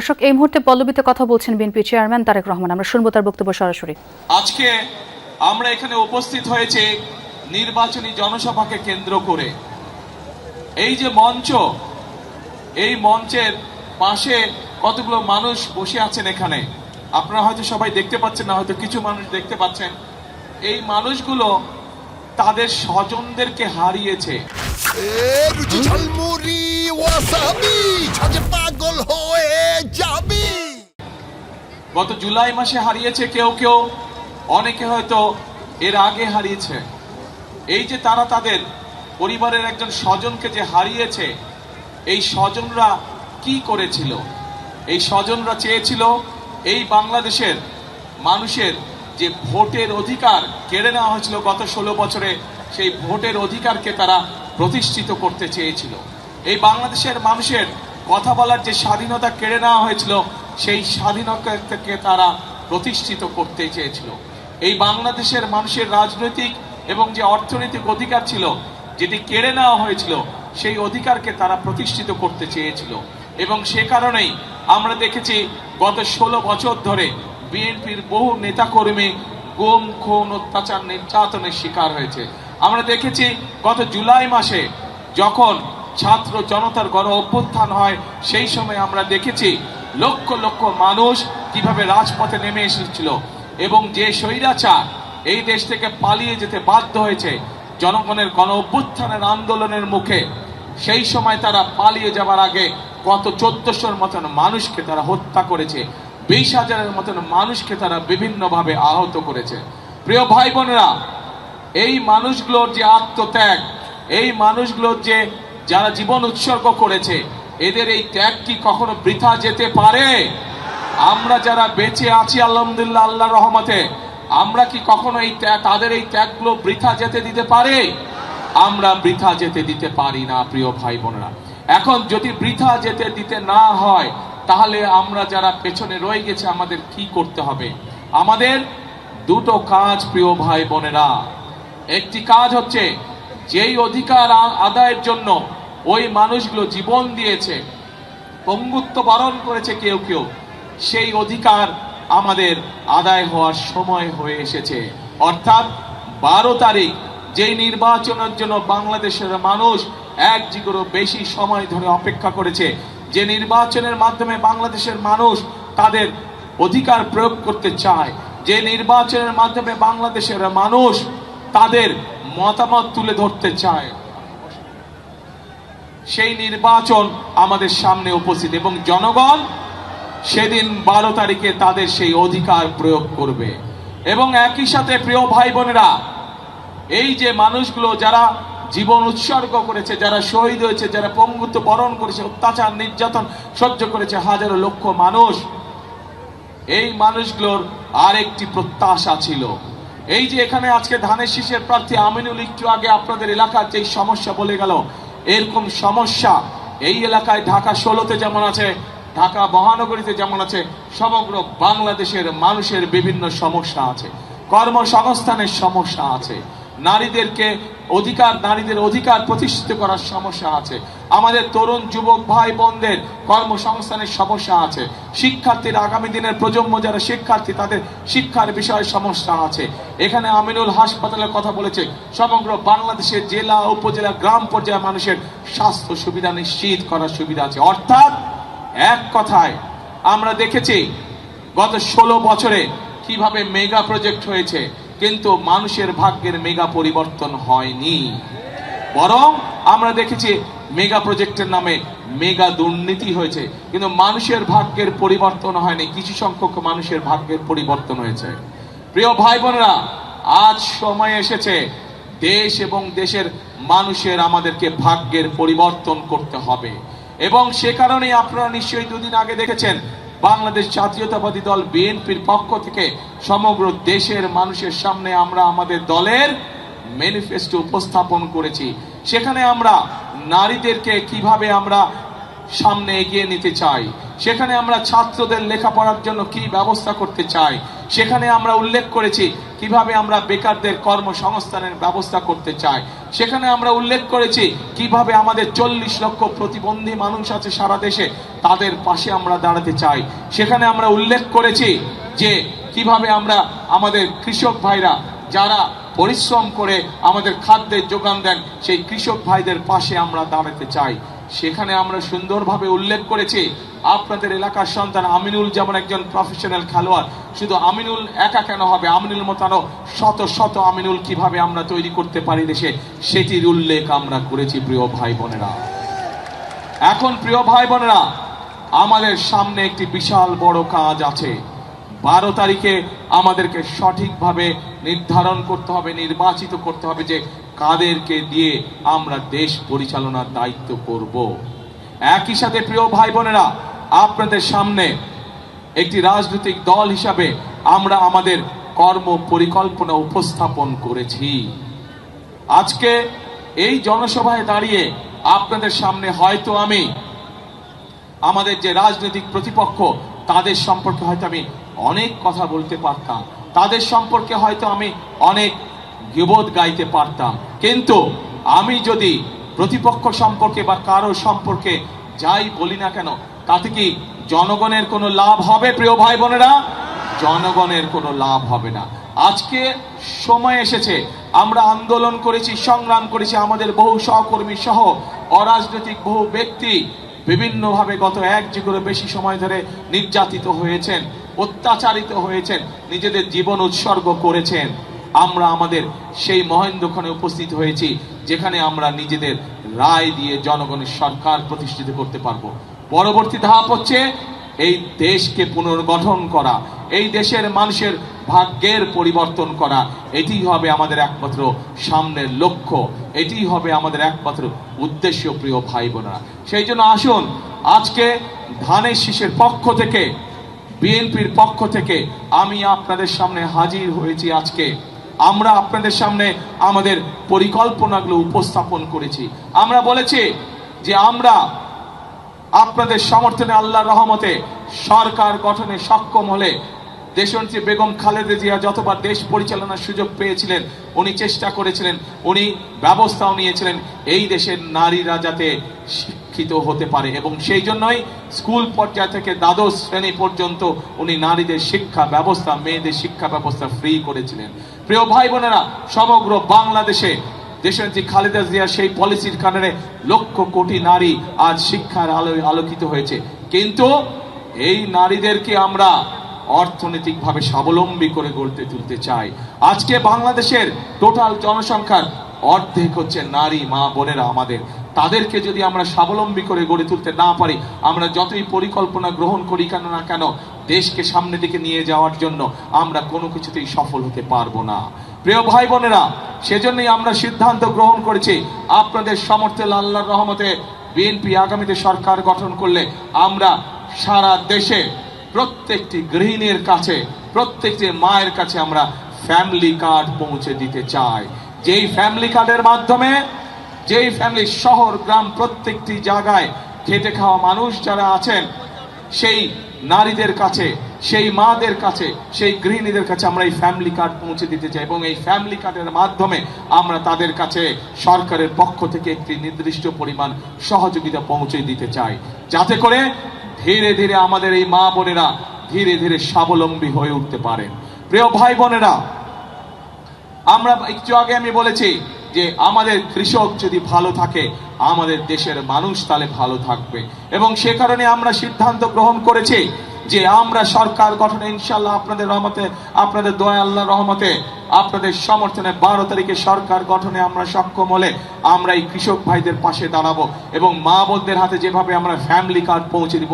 দর্শক এই মুহূর্তে পল্লবীতে কথা বলছেন বিএনপি চেয়ারম্যান তারেক রহমান। আমরা শুনব তার বক্তব্য সরাসরি। আজকে আমরা এখানে উপস্থিত হয়েছে নির্বাচনী জনসভাকে কেন্দ্র করে। এই যে মঞ্চ এই মঞ্চের পাশে কতগুলো মানুষ বসে আছেন এখানে? আপনারা হয়তো সবাই দেখতে পাচ্ছেন না হয়তো কিছু মানুষ দেখতে পাচ্ছেন। এই মানুষগুলো তাদের স্বজনদেরকে হারিয়েছে। পাগল হয়ে যাবি। গত জুলাই মাসে হারিয়েছে কেউ কেউ, অনেকে হয়তো এর আগে হারিয়েছে। এই যে তারা তাদের পরিবারের একজন স্বজনকে যে হারিয়েছে, এই স্বজনরা কি করেছিল? এই স্বজনরা চেয়েছিল এই বাংলাদেশের মানুষের যে ভোটের অধিকার কেড়ে নেওয়া হয়েছিল গত ষোলো বছরে, সেই ভোটের অধিকারকে তারা প্রতিষ্ঠিত করতে চেয়েছিল। এই বাংলাদেশের মানুষের কথা বলার যে স্বাধীনতা কেড়ে নেওয়া হয়েছিল, সেই স্বাধীনতাকে তারা প্রতিষ্ঠিত করতে চেয়েছিল। এই বাংলাদেশের মানুষের রাজনৈতিক এবং যে অর্থনৈতিক অধিকার ছিল, যেটি কেড়ে নেওয়া হয়েছিল, সেই অধিকারকে তারা প্রতিষ্ঠিত করতে চেয়েছিল। এবং সে কারণেই আমরা দেখেছি, গত ষোলো বছর ধরে বিএনপির বহু নেতাকর্মী গুম, খুন, অত্যাচার, নির্যাতনের শিকার হয়েছে। আমরা দেখেছি, গত জুলাই মাসে যখন ছাত্র জনতার গণ অভ্যুত্থান হয়, সেই সময় আমরা দেখেছি লক্ষ লক্ষ মানুষ কীভাবে রাজপথে নেমে এসেছিল এবং যে স্বৈরাচার এই দেশ থেকে পালিয়ে যেতে বাধ্য হয়েছে জনগণের গণ অভ্যুত্থানের আন্দোলনের মুখে, সেই সময় তারা পালিয়ে যাবার আগে কত চোদ্দশোর মতন মানুষকে তারা হত্যা করেছে, বিশ হাজারের মতন মানুষকে তারা বিভিন্নভাবে আহত করেছে। প্রিয় ভাই বোনেরা, এই মানুষগুলোর যে আত্মত্যাগ, এই মানুষগুলোর যে যারা জীবন উৎসর্গ করেছে, এদের এই ত্যাগ কি কখনো বৃথা যেতে পারে? আমরা যারা বেঁচে আছি, আলহামদুলিল্লাহ আল্লাহ রহমতে, আমরা কি কখনো এই ত্যাগ, তাদের এই ত্যাগগুলো বৃথা যেতে দিতে পারে? আমরা বৃথা যেতে দিতে পারি না, প্রিয় ভাই বোনেরা। এখন যদি বৃথা যেতে দিতে না হয়, তাহলে আমরা যারা পেছনে রয়ে গেছে, আমাদের কি করতে হবে? আমাদের দুটো কাজ, প্রিয় ভাই বোনেরা। একটি কাজ হচ্ছে, যেই অধিকার আদায়ের জন্য ওই মানুষগুলো জীবন দিয়েছে, পঙ্গুত্ব বরণ করেছে কেউ কেউ। সেই অধিকার আমাদের আদায় হওয়ার সময় হয়ে এসেছে। অর্থাৎ বারো তারিখ, যেই নির্বাচনের জন্য বাংলাদেশের মানুষ এক জিগরো বেশি সময় ধরে অপেক্ষা করেছে, যে নির্বাচনের মাধ্যমে বাংলাদেশের মানুষ তাদের অধিকার প্রয়োগ করতে চায়, যে নির্বাচনের মাধ্যমে বাংলাদেশের মানুষ তাদের মতামত তুলে ধরতে চায়। সেই নির্বাচন আমাদের সামনে উপস্থিত এবং জনগণ সেদিন বারো তারিখে তাদের সেই অধিকার প্রয়োগ করবে। এবং একই সাথে প্রিয় ভাই বোনেরা এই যে মানুষগুলো যারা জীবন উৎসর্গ করেছে, যারা শহীদ হয়েছে, যারা পঙ্গুত্ব বরণ করেছে, অত্যাচার, নির্যাতন সহ্য করেছে হাজারো লক্ষ মানুষ, এই মানুষগুলোর আরেকটি প্রত্যাশা ছিল। এই যে এখানে আজকে ধানের শীষের প্রার্থী আমিনুল, একটু আগে আপনাদের এলাকার যেই সমস্যা বলে গেল এরকম সমস্যা এই এলাকায় ঢাকা ষোলোতে যেমন আছে, ঢাকা মহানগরীতে যেমন আছে, সমগ্র বাংলাদেশের মানুষের বিভিন্ন সমস্যা আছে, কর্মসংস্থানের সমস্যা আছে, নারীদেরকে অধিকার, নারীদের অধিকার প্রতিষ্ঠিত করার সমস্যা আছে আমাদের তরুণ যুবক ভাই বোনদের কর্মসংস্থানের সমস্যা আছে। শিক্ষার্থীর আগামী দিনের প্রজন্ম যারা শিক্ষার্থী, তাদের শিক্ষার বিষয়ে সমস্যা আছে। এখানে আমিনুল হাসপাতালের কথা বলেছে, সমগ্র বাংলাদেশের জেলা, উপজেলা, গ্রাম পর্যায়ে মানুষের স্বাস্থ্য সুবিধা নিশ্চিত করার সুবিধা আছে। অর্থাৎ এক কথায় আমরা দেখেছি, গত ষোলো বছরে কীভাবে মেগা প্রজেক্ট হয়েছে, কিন্তু মানুষের ভাগ্যের মেগা পরিবর্তন হয়নি। বরং আমরা দেখেছি মেগা প্রজেক্টের নামে মেগা দুর্নীতি হয়েছে। কিন্তু মানুষের ভাগ্যের পরিবর্তন হয়নি, কিছু সংখ্যক মানুষের ভাগ্যের পরিবর্তন হয়েছে। প্রিয় ভাই বোনেরা আজ সময় এসেছে, দেশ এবং দেশের মানুষের আমাদেরকে ভাগ্যের পরিবর্তন করতে হবে। এবং সে কারণেই আপনারা নিশ্চয়ই দুদিন আগে দেখেছেন, বাংলাদেশ জাতীয়তাবাদী দল বিএনপির পক্ষ থেকে সমগ্র দেশের মানুষের সামনে আমরা আমাদের দলের ম্যানিফেস্টো উপস্থাপন করেছি। সেখানে আমরা নারীদেরকে কীভাবে আমরা সামনে এগিয়ে নিতে চাই? সেখানে আমরা ছাত্রদের লেখাপড়ার জন্য কি ব্যবস্থা করতে চাই? সেখানে আমরা উল্লেখ করেছি কীভাবে আমরা বেকারদের কর্মসংস্থানের ব্যবস্থা করতে চাই। সেখানে আমরা উল্লেখ করেছি কীভাবে আমাদের চল্লিশ লক্ষ প্রতিবন্ধী মানুষ আছে সারা দেশে, তাদের পাশে আমরা দাঁড়াতে চাই। সেখানে আমরা উল্লেখ করেছি যে কীভাবে আমরা আমাদের কৃষক ভাইরা, যারা পরিশ্রম করে আমাদের খাদ্যের যোগান দেন, সেই কৃষক ভাইদের পাশে আমরা দাঁড়াতে চাই। সেখানে আমরা সুন্দরভাবে উল্লেখ করেছি, আপনাদের এলাকার সন্তান আমিনুল যেমন একজন প্রফেশনাল খেলোয়াড়, শুধু আমিনুল একা কেন হবে? আমিনুল মতানো শত শত আমিনুল কীভাবে আমরা তৈরি করতে পারি দেশে? সেটির উল্লেখ আমরা করেছি প্রিয় ভাই বোনেরা। এখন প্রিয় ভাই বোনেরা, আমাদের সামনে একটি বিশাল বড় কাজ আছে। বারো তারিখে আমাদেরকে সঠিকভাবে নির্ধারণ করতে হবে, নির্বাচিত করতে হবে যে কাদেরকে দিয়ে আমরা দেশ পরিচালনার দায়িত্ব করব। একই সাথে প্রিয় ভাই বোনেরা আপনাদের সামনে একটি রাজনৈতিক দল হিসাবে আমরা আমাদের কর্ম পরিকল্পনা উপস্থাপন করেছি। আজকে এই জনসভায় দাঁড়িয়ে আপনাদের সামনে হয়তো আমি আমাদের যে রাজনৈতিক প্রতিপক্ষ, তাদের সম্পর্কে হয়তো আমি অনেক কথা বলতে পারতাম। তাদের সম্পর্কে হয়তো আমি অনেক গিবোধ গাইতে পারতাম। কিন্তু আমি যদি প্রতিপক্ষ সম্পর্কে বা কারও সম্পর্কে যাই বলি না কেন, তাতে কি জনগণের কোনো লাভ হবে, প্রিয় ভাই বোনেরা? জনগণের কোনো লাভ হবে না। আজকে সময় এসেছে। আমরা আন্দোলন করেছি, সংগ্রাম করেছি আমাদের বহু সহকর্মী সহ অরাজনৈতিক বহু ব্যক্তি বিভিন্নভাবে গত এক যুগেরও বেশি সময় ধরে নির্যাতিত হয়েছেন। অত্যাচারিত হয়েছেন, নিজেদের জীবন উৎসর্গ করেছেন। আমরা আমাদের সেই মহেন্দ্রক্ষণে উপস্থিত হয়েছি, যেখানে আমরা নিজেদের রায় দিয়ে জনগণের সরকার প্রতিষ্ঠিত করতে পারব। পরবর্তী ধাপ হচ্ছে এই দেশকে পুনর্গঠন করা, এই দেশের মানুষের ভাগ্যের পরিবর্তন করা। এটি হবে আমাদের একমাত্র সামনের লক্ষ্য, এটি হবে আমাদের একমাত্র উদ্দেশ্য, প্রিয় ভাই বোনেরা। সেই জন্য আসুন, আজকে ধানের শীষের পক্ষ থেকে বিএনপির পক্ষ থেকে আমি আপনাদের সামনে হাজির হয়েছি আজকে। আমরা আপনাদের সামনে আমাদের পরিকল্পনাগুলো উপস্থাপন করেছি। আমরা বলেছি যে আমরা আপনাদের সমর্থনে আল্লাহর রহমতে সরকার গঠনে সক্ষম হলে দেশনেত্রী বেগম খালেদা জিয়া যতবার দেশ পরিচালনার সুযোগ পেয়েছিলেন, উনি চেষ্টা করেছিলেন, উনি ব্যবস্থাও নিয়েছিলেন, এই দেশের নারীরা যাতে শিক্ষিত হতে পারে এবং সেই জন্যই স্কুল পর্যায় থেকে দ্বাদশ শ্রেণি পর্যন্ত উনি নারীদের শিক্ষা ব্যবস্থা, মেয়েদের শিক্ষা ব্যবস্থা ফ্রি করেছিলেন। প্রিয় ভাই বোনেরা, সমগ্র বাংলাদেশে দেশনেত্রী খালেদা জিয়া সেই পলিসির কারণে লক্ষ কোটি নারী আজ শিক্ষার আলোয় আলোকিত হয়েছে। কিন্তু এই নারীদেরকে আমরা অর্থনৈতিকভাবে স্বাবলম্বী করে গড়তে তুলতে চাই আজকে বাংলাদেশের টোটাল জনসংখ্যার অর্ধেক হচ্ছে নারী, মা বোনেরা আমাদের। তাদেরকে যদি আমরা স্বাবলম্বী করে গড়ে তুলতে না পারি, আমরা যতই পরিকল্পনা গ্রহণ করি কেন না কেন, দেশকে সামনে দিকে নিয়ে যাওয়ার জন্য আমরা কোনো কিছুতেই সফল হতে পারব না। প্রিয় ভাই বোনেরা, সেজন্যই আমরা সিদ্ধান্ত গ্রহণ করেছি, আপনাদের সমর্থন আল্লাহর রহমতে বিএনপি আগামীতে সরকার গঠন করলে আমরা সারা দেশে প্রত্যেকটি গৃহিণীর কাছে, প্রত্যেকটি মায়ের কাছে আমরা ফ্যামিলি কার্ড পৌঁছে দিতে চাই। যেই ফ্যামিলি কার্ডের মাধ্যমে, যেই ফ্যামিলি শহর, গ্রাম প্রত্যেকটি জায়গায় খেটে খাওয়া মানুষ যারা আছেন, সেই নারীদের কাছে, সেই মাদের কাছে, সেই গৃহিণীদের কাছে আমরা এই ফ্যামিলি কার্ড পৌঁছে দিতে চাই এবং এই ফ্যামিলি কার্ডের মাধ্যমে আমরা তাদের কাছে সরকারের পক্ষ থেকে একটি নির্দিষ্ট পরিমাণ সহযোগিতা পৌঁছে দিতে চাই। যাতে করে ধীরে ধীরে আমাদের এই মা বোনেরা ধীরে ধীরে স্বাবলম্বী হয়ে উঠতে পারেন প্রিয় ভাই বোনেরা, আমরা একটু আগে আমি বলেছি যে আমাদের কৃষক যদি ভালো থাকে, আমাদের দেশের মানুষ তাহলে ভালো থাকবে। এবং সে কারণে আমরা সিদ্ধান্ত গ্রহণ করেছি যে আমরা সরকার গঠনে ইনশাল্লাহ আপনাদের রহমতে, আপনাদের দয়া আল্লাহ রহমতে, আপনাদের সমর্থনে বারো তারিখে সরকার গঠনে আমরা সক্ষম হলে আমরা এই কৃষক ভাইদের পাশে দাঁড়াবো এবং মা বোনদের হাতে যেভাবে আমরা ফ্যামিলি কার্ড পৌঁছে দিব,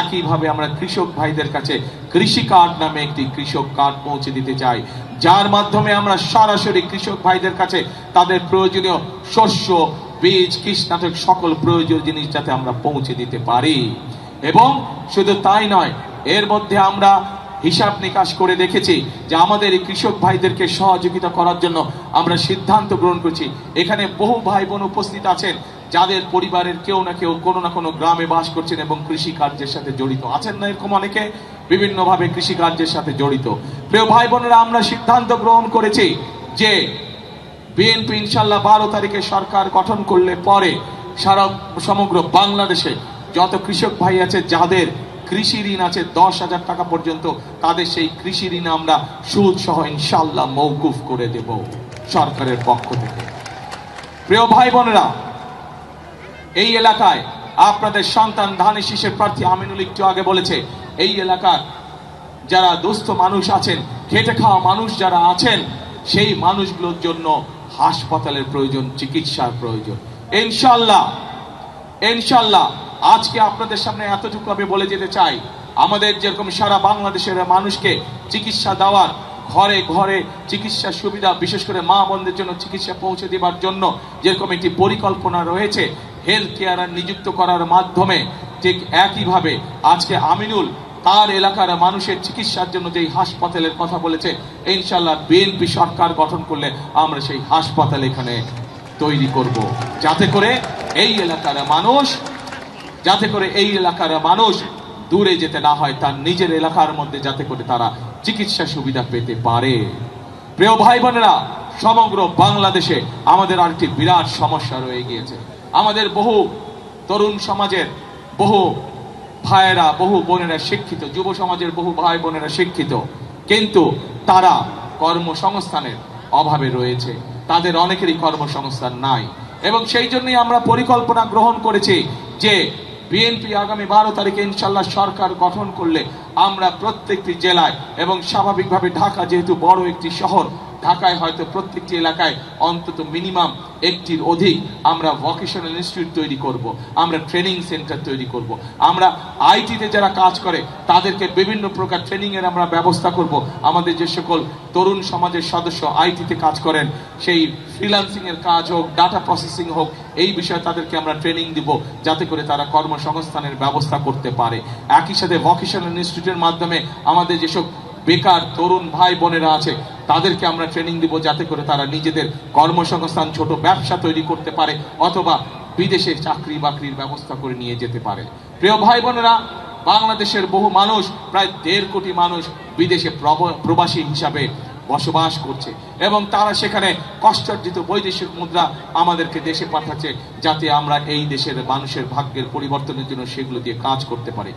একইভাবে আমরা কৃষক ভাইদের কাছে কৃষি কার্ড নামে একটি কৃষক কার্ড পৌঁছে দিতে চাই। যার মাধ্যমে আমরা সরাসরি কৃষক ভাইদের কাছে তাদের প্রয়োজনীয় শস্য, বীজ, কীটনাশক সকল প্রয়োজনীয় জিনিস যাতে আমরা পৌঁছে দিতে পারি। এবং শুধু তাই নয় এর মধ্যে আমরা হিসাব নিকাশ করে দেখেছি যে আমাদের এই কৃষক ভাইদেরকে সহযোগিতা করার জন্য আমরা সিদ্ধান্ত গ্রহণ করছি। এখানে বহু ভাই বোন উপস্থিত আছেন, যাদের পরিবারের কেউ না কেউ কোনো না কোনো গ্রামে বাস করছেন এবং কৃষি কার্যের সাথে জড়িত আছেন না এরকম অনেকে, বিভিন্নভাবে কৃষি কার্যের সাথে জড়িত। প্রিয় ভাই বোনেরা আমরা সিদ্ধান্ত গ্রহণ করেছি যে বিএনপি ইনশাল্লাহ বারো তারিখে সরকার গঠন করলে পরে সারা সমগ্র বাংলাদেশে যত কৃষক ভাই আছে, যাদের কৃষি ঋণ আছে, দশ হাজার টাকা পর্যন্ত, তাদের সেই কৃষি ঋণ আমরা সুদ সহ ইনশাল্লাহ মৌকুফ করে দেব সরকারের পক্ষ থেকে। প্রিয় ভাই বোনেরা, এই এলাকায় আপনাদের সন্তান ধানের শীষের প্রার্থী আমিনুল একটু আগে বলেছে, এই এলাকার যারা দুস্থ মানুষ আছেন, খেটে খাওয়া মানুষ যারা আছেন, সেই মানুষগুলোর জন্য হাসপাতালের প্রয়োজন, চিকিৎসার প্রয়োজন। ইনশাল্লাহ ইনশাল্লাহ আজকে আপনাদের সামনে এতটুকু আমি বলে যেতে চাই, আমাদের যেরকম সারা বাংলাদেশের মানুষকে চিকিৎসা দেওয়ার ঘরে ঘরে চিকিৎসা সুবিধা, বিশেষ করে মা বোনদের জন্য চিকিৎসা পৌঁছে দেবার জন্য যেরকম একটি পরিকল্পনা রয়েছে হেলথ কেয়ার নিযুক্ত করার মাধ্যমে, ঠিক একইভাবে আজকে আমিনুল তার এলাকার মানুষের চিকিৎসার জন্য যেই হাসপাতালের কথা বলেছে ইনশাল্লাহ বিএনপি সরকার গঠন করলে আমরা সেই হাসপাতাল এখানে তৈরি করব। যাতে করে এই এলাকার মানুষ যাতে করে এই এলাকার মানুষ দূরে যেতে না হয়, তার নিজের এলাকার মধ্যে যাতে করে তারা চিকিৎসা সুবিধা পেতে পারে। প্রিয় ভাই বোনেরা সমগ্র বাংলাদেশে আমাদের আরেকটি বিরাট সমস্যা রয়ে গিয়েছে। আমাদের বহু তরুণ সমাজের বহু ভাইয়েরা, বহু বোনেরা শিক্ষিত, যুব সমাজের বহু ভাই বোনেরা শিক্ষিত, কিন্তু তারা কর্মসংস্থানের অভাবে রয়েছে। তাদের অনেকেরই কর্মসংস্থান নাই। এবং সেই জন্যই আমরা পরিকল্পনা গ্রহণ করেছি যে বিএনপি আগামী বারো তারিখে ইনশাল্লাহ সরকার গঠন করলে আমরা প্রত্যেকটি জেলায় এবং স্বাভাবিকভাবে ঢাকা যেহেতু বড় একটি শহর ঢাকায় হয়তো প্রত্যেকটি এলাকায় অন্তত মিনিমাম একটির অধিক আমরা ভোকেশনাল ইনস্টিটিউট তৈরি করব। আমরা ট্রেনিং সেন্টার তৈরি করব। আমরা আইটিতে যারা কাজ করে, তাদেরকে বিভিন্ন প্রকার ট্রেনিং এর আমরা ব্যবস্থা করব। আমাদের যে সকল তরুণ সমাজের সদস্য আইটিতে কাজ করেন, সেই ফ্রিলান্সিং এর কাজ হোক ডাটা প্রসেসিং হোক, এই বিষয়ে তাদেরকে আমরা ট্রেনিং দিব যাতে করে তারা কর্মসংস্থানের ব্যবস্থা করতে পারে একই সাথে ভোকেশনাল ইনস্টিটিউটের মাধ্যমে আমাদের যেসব বেকার তরুণ ভাই বোনেরা আছে তাদেরকে আমরা ট্রেনিং দিব যাতে করে তারা নিজেদের কর্মসংস্থান, ছোট ব্যবসা তৈরি করতে পারে অথবা বিদেশে চাকরি বাকরির ব্যবস্থা করে নিয়ে যেতে পারে। প্রিয় ভাই বোনেরা বাংলাদেশের বহু মানুষ, প্রায় দেড় কোটি মানুষ বিদেশে প্রব- প্রবাসী হিসাবে বসবাস করছে এবং তারা সেখানে কষ্টার্জিত বৈদেশিক মুদ্রা আমাদেরকে দেশে পাঠাচ্ছে যাতে আমরা এই দেশের মানুষের ভাগ্যের পরিবর্তনের জন্য সেগুলো দিয়ে কাজ করতে পারি।